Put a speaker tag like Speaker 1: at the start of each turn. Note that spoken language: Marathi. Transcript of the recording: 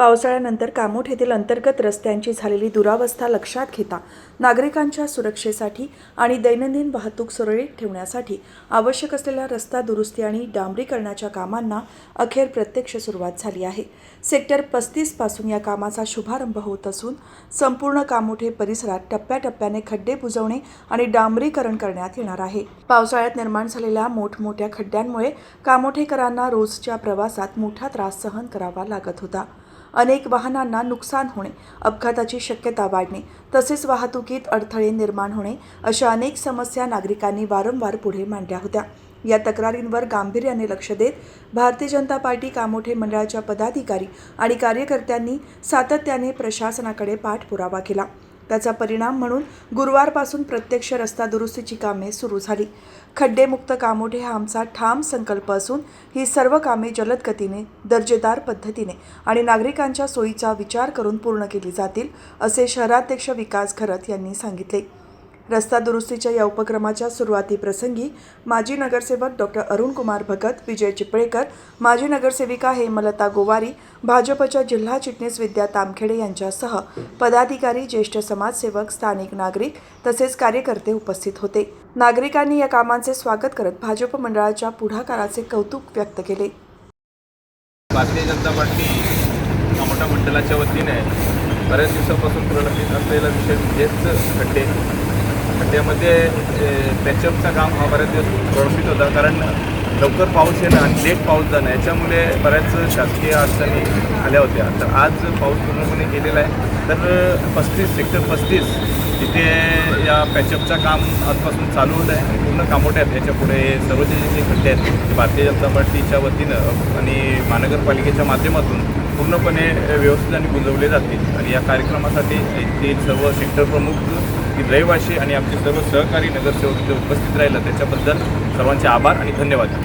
Speaker 1: पावसाळ्यानंतर कामोठ येथील अंतर्गत रस्त्यांची झालेली दुरावस्था लक्षात घेता नागरिकांच्या सुरक्षेसाठी आणि दैनंदिन वाहतूक सुरळीत ठेवण्यासाठी आवश्यक असलेल्या रस्ता दुरुस्ती आणि डांबरीकरणाच्या कामांना अखेर प्रत्यक्ष सुरुवात झाली आहे. सेक्टर पस्तीसपासून या कामाचा शुभारंभ होत असून संपूर्ण कामोठे परिसरात टप्प्याटप्प्याने खड्डे बुजवणे आणि डांबरीकरण करण्यात येणार आहे. पावसाळ्यात निर्माण झालेल्या मोठमोठ्या खड्ड्यांमुळे कामोठेकरांना रोजच्या प्रवासात मोठा त्रास सहन करावा लागत होता. अनेक वाहनांना नुकसान होणे अपघाताची शक्यता वाढणे तसेच वाहतुकीत अडथळे निर्माण होणे अशा अनेक समस्या नागरिकांनी वारंवार पुढे मांडल्या होत्या. या तक्रारींवर गांभीर्याने लक्ष देत भारतीय जनता पार्टी कामोठे मंडळाच्या पदाधिकारी आणि कार्यकर्त्यांनी सातत्याने प्रशासनाकडे पाठपुरावा केला. त्याचा परिणाम म्हणून गुरुवारपासून प्रत्यक्ष रस्ता दुरुस्तीची कामे सुरू झाली. खड्डेमुक्त कामोठे हा आमचा ठाम संकल्प असून ही सर्व कामे जलद गतीने दर्जेदार पद्धतीने आणि नागरिकांच्या सोयीचा विचार करून पूर्ण केली जातील असे शहराध्यक्ष विकास खरत यांनी सांगितले. रस्ता दुरुस्तीच्या या उपक्रमाच्या सुरुवातीप्रसंगी माजी नगरसेवक डॉक्टर अरुणकुमार भगत विजय चिपळेकर माजी नगरसेविका हेमलता गोवारी भाजपच्या जिल्हा चिटणीस विद्या तामखेडे यांच्यासह पदाधिकारी ज्येष्ठ समाजसेवक स्थानिक नागरिक तसेच कार्यकर्ते उपस्थित होते. नागरिकांनी या कामांचे स्वागत करत भाजप मंडळाच्या पुढाकाराचे कौतुक व्यक्त केले.
Speaker 2: भारतीय जनता पार्टी मोठ्या मंडळाच्या वतीने बऱ्याच दिवसापासून प्रलंबित असलेला विषय म्हणजेच खड्डे. त्यामध्ये पॅचअपचं काम हा बऱ्याच दिवस प्रलंबित होता. कारण लवकर पाऊस येणं आणि लेट पाऊस जाणं याच्यामुळे बऱ्याच शासकीय अडचणी आल्या होत्या. तर आज पाऊस पूर्णपणे गेलेला आहे. तर पस्तीस सेक्टर पस्तीस तिथे या पॅचअपचं काम आजपासून चालू होत आहे. आणि पूर्ण कामोट्यात याच्यापुढे सर्व जे जे खड्डे आहेत ते भारतीय जनता पार्टीच्या वतीनं आणि महानगरपालिकेच्या माध्यमातून पूर्णपणे व्यवस्थित आणि गुंजवले जातील. आणि या कार्यक्रमासाठी येथील सर्व सेक्टर प्रमुख की रहिवाशी आणि आमचे सर्व सहकारी नगरसेवक इथे उपस्थित राहिलं. त्याच्याबद्दल सर्वांचे आभार आणि धन्यवाद.